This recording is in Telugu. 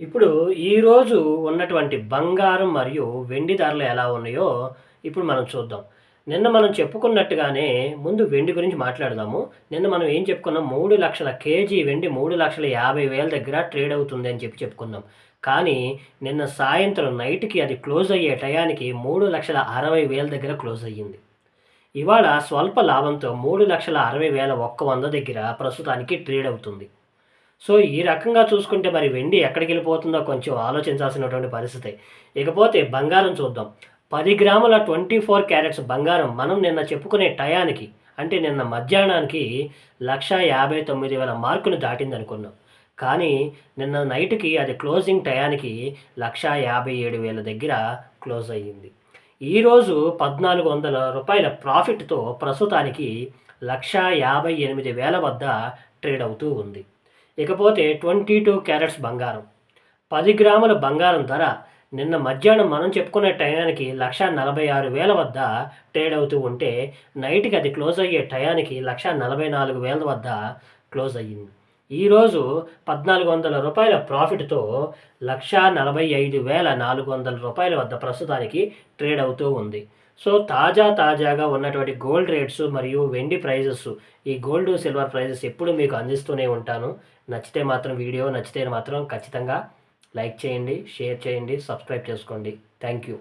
ఇప్పుడు ఈరోజు ఉన్నటువంటి బంగారం మరియు వెండి ధరలు ఎలా ఉన్నాయో ఇప్పుడు మనం చూద్దాం. నిన్న మనం చెప్పుకున్నట్టుగానే ముందు వెండి గురించి మాట్లాడదాము. నిన్న మనం ఏం చెప్పుకున్నాం? మూడు లక్షల కేజీ వెండి మూడు లక్షల యాభై వేల దగ్గర ట్రేడ్ అవుతుంది అని చెప్పి చెప్పుకున్నాం. కానీ నిన్న సాయంత్రం నైట్కి అది క్లోజ్ అయ్యే టయానికి మూడు లక్షల అరవై వేల దగ్గర క్లోజ్ అయ్యింది. ఇవాళ స్వల్ప లాభంతో మూడు లక్షల అరవై వేల ఒక్క వంద దగ్గర ప్రస్తుతానికి ట్రేడ్ అవుతుంది. సో ఈ రకంగా చూసుకుంటే మరి వెండి ఎక్కడికి వెళ్ళిపోతుందో కొంచెం ఆలోచించాల్సినటువంటి పరిస్థితి. ఇకపోతే బంగారం చూద్దాం. పది గ్రాముల ట్వంటీ ఫోర్ క్యారెట్స్ బంగారం మనం నిన్న చెప్పుకునే టయానికి అంటే నిన్న మధ్యాహ్నానికి లక్ష యాభై తొమ్మిది వేల మార్కులు దాటింది అనుకున్నాం కానీ నిన్న నైట్కి అది క్లోజింగ్ టయానికి లక్ష యాభై ఏడు వేల దగ్గర క్లోజ్ అయ్యింది. ఈరోజు పద్నాలుగు వందల రూపాయల ప్రాఫిట్తో ప్రస్తుతానికి లక్ష యాభై ఎనిమిది వేల వద్ద ట్రేడ్ అవుతూ ఉంది. ఇకపోతే ట్వంటీ టూ క్యారెట్స్ బంగారం. పది గ్రాముల బంగారం ధర నిన్న మధ్యాహ్నం మనం చెప్పుకునే టయానికి లక్ష నలభై ఆరు వేల వద్ద ట్రేడ్ అవుతూ ఉంటే నైట్కి అది క్లోజ్ అయ్యే టయానికి లక్ష నలభై నాలుగు వేల వద్ద క్లోజ్ అయ్యింది. ఈరోజు పద్నాలుగు వందల రూపాయల ప్రాఫిట్తో లక్ష నలభై ఐదు వేల నాలుగు వందల రూపాయల వద్ద ప్రస్తుతానికి ట్రేడ్ అవుతూ ఉంది. సో తాజా తాజాగా ఉన్నటువంటి గోల్డ్ రేట్స్ మరియు వెండి ప్రైజెస్ ఈ గోల్డ్ సిల్వర్ ప్రైజెస్ ఎప్పుడు మీకు అందిస్తూనే ఉంటాను. నచ్చితే మాత్రం వీడియో నచ్చితే మాత్రం ఖచ్చితంగా లైక్ చేయండి షేర్ చేయండి సబ్స్క్రైబ్ చేసుకోండి. Thank you.